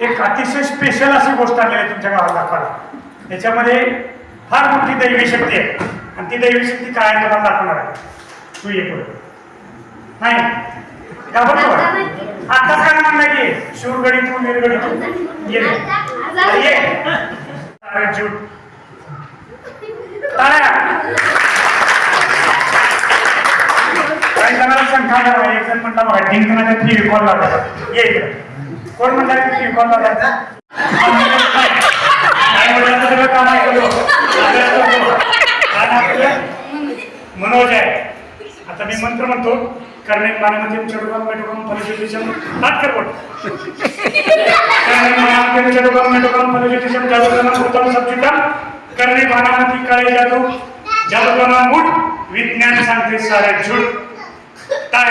एक अतिशय स्पेशल अशी गोष्ट आणलेली आहे तुमच्या गावात दाखवायला त्याच्यामध्ये फार मोठी दैवी शक्ती आहे. आणि ती दैवी शक्ती काय आहे तुम्हाला दाखवणार आहे. तू ये पुढे. नाही. घाबरतो? आताच काय म्हणलं की? शिवगडी तू निरगडी तू. ये. जीव. काही जणांना शंका एक जण म्हणला बघा जिंकण्याचा टीव्ही कॉल लावला ये इकडे. कोण म्हणला की कोण कॉल काय सगळं काम ऐकलो मनोज आहे. आता मी मंत्र म्हणतो करणे मानमती चढुगाम मेटुगाम फलज्योतिषम नाट कर करणे मानमती चढुगाम मेटुगाम फलज्योतिषम जादूगाम उत्तम सबचितम करणे मानमती काळे जादू जादूगामा मूठ विज्ञान सांगते सारे झूट काय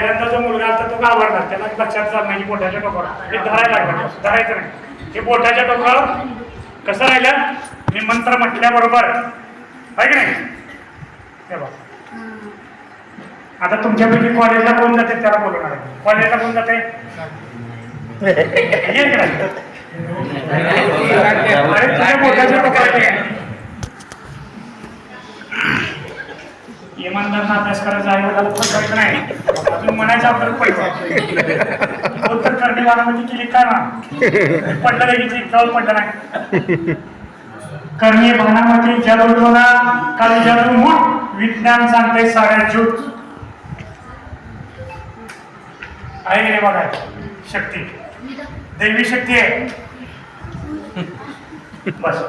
पहिल्यांदा जो मुलगा आला तो घाबरला त्याला लक्षात चाल नाही बोटाच्या टोकावर हे धरायला लागलं. धरायचं नाही. हे बोटाच्या टोकावर कसं राहिलं? मी मंत्र म्हटल्याबरोबर. आहे की नाही? बघ. आता तुमच्यापैकी कॉलेजला कोण जाते त्याला बोलवणार कॉलेजला कोण जाते? ये तुझ्या बोटाच्या टोकावर ये. अभ्यास करायचा आहे मला फसवायचं नाही. अजून म्हणायचं आपल्याला पैसा. उत्तर तर करणे वारामध्ये केली काय ना पडलं लगेच जाऊन पडलं नाही. करणे भानामध्ये जलवला काली जादू म्हणून विज्ञान सांगते साऱ्या ज्योत. आहे की बघा? शक्ती. दैवी शक्ती आहे. बस.